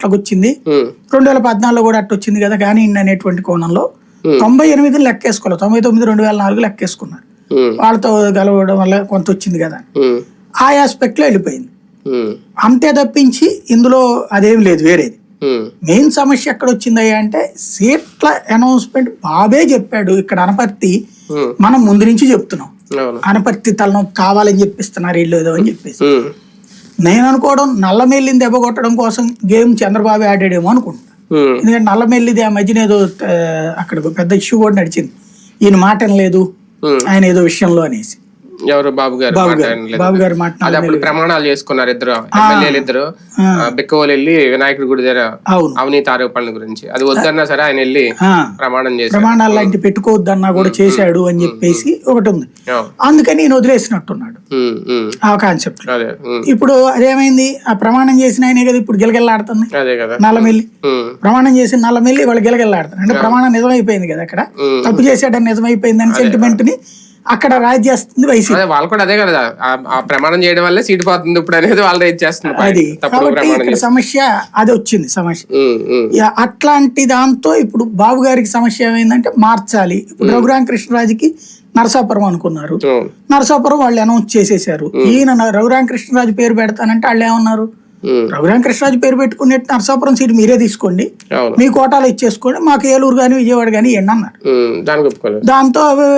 అట్లా వచ్చింది ఉమ్, రెండు వేల పద్నాలుగులో కూడా అట్ట వచ్చింది కదా కానీ అనేటువంటి కోణంలో తొంభై ఎనిమిది లెక్కేసుకోవాలి తొంభై తొమ్మిది రెండు వేల నాలుగు లెక్కేసుకున్నారు వాళ్ళతో కలవడం వల్ల కొంత వచ్చింది కదా ఆ ఆస్పెక్ట్లో వెళ్ళిపోయింది. ఉమ్, అంతే తప్పించి ఇందులో అదేం లేదు వేరేది. మెయిన్ సమస్య ఎక్కడ వచ్చిందయ్యా అంటే సీట్ల అనౌన్స్మెంట్ బాబే చెప్పాడు. ఇక్కడ అనపర్తి మనం ముందు నుంచి చెప్తున్నాం. అనపర్తి తలనొప్పి కావాలని చెప్పిస్తున్నారు వీళ్ళు ఏదో అని చెప్పేసి. నేను అనుకోవడం నల్లమెల్లిని దెబ్బ కొట్టడం కోసం గేమ్ చంద్రబాబు ఆడాడేమో అనుకుంటున్నా. ఉమ్, ఎందుకంటే నల్లమెల్లిది ఆ మధ్యన ఏదో అక్కడ పెద్ద ఇష్యూ కూడా నడిచింది. ఈయన మాట లేదు. ఆయన ఏదో విషయంలో అనేసి. ఎవరు? బాబు గారు బాబు గారు. అది అప్పుడు ప్రమాణాలు చేసుకున్నారు ఇద్దరు. ఎమ్మెల్యేలు ఇద్దరు. బిక్కవోలు వెళ్ళి వినాయకుడి గుడి దగ్గర అవును. అవినీతి ఆరోపణల గురించి. అది వద్దన్నా సరే ఆయన వెళ్ళి ప్రమాణం చేశారు ప్రమాణాలు లాంటి పెట్టుకోవద్దన్నా కూడా చేశాడు అని చెప్పేసి ఒకటి ఉంది. అందుకని ఈయన వదిలేసినట్టున్నాడు. ఆ కాన్సెప్ట్ ఇప్పుడు అదేమైంది? ఆ ప్రమాణం చేసిన ఆయనే కదా ఇప్పుడు గిలగిల్లాడుతుంది? నల్లమెల్లి ప్రమాణం చేసి నల్లమెల్లి వాళ్ళు గిలగిల్లాడుతారు అంటే ప్రమాణం నిజమైపోయింది కదా అక్కడ. తప్పు చేశాడని నిజమైపోయిందని సెంటిమెంట్ని అక్కడ రాజ్ చేస్తుంది వైసీపీ. వాళ్ళు కూడా అదే కదా ఆ- ప్రమాణం చేయడం వల్లే సీటు పోతుంది ఇప్పుడు అనేది వాళ్ళు రేట్ చేస్తున్నారు. అది. కాబట్టి ఇక్కడ సమస్య అది వచ్చింది సమస్య. అట్లాంటి దాంతో ఇప్పుడు బాబు గారికి సమస్య ఏమైందంటే మార్చాలి. ఇప్పుడు రఘురామ కృష్ణరాజుకి నరసాపురం అనుకున్నారు. నరసాపురం వాళ్ళు అనౌన్స్ చేసేసారు ఈయన రఘురామ కృష్ణరాజు పేరు పెడతానంటే వాళ్ళు ఏమన్నారు? రఘురామ కృష్ణరాజు పేరు పెట్టుకునేట్టు నరసాపురం సీట్ మీరే తీసుకోండి. మీ కోటాలు ఇచ్చేసుకోండి. మాకు ఏలూరు కానీ విజయవాడ కానీ ఇవ్వండి అన్నారు. దాంతో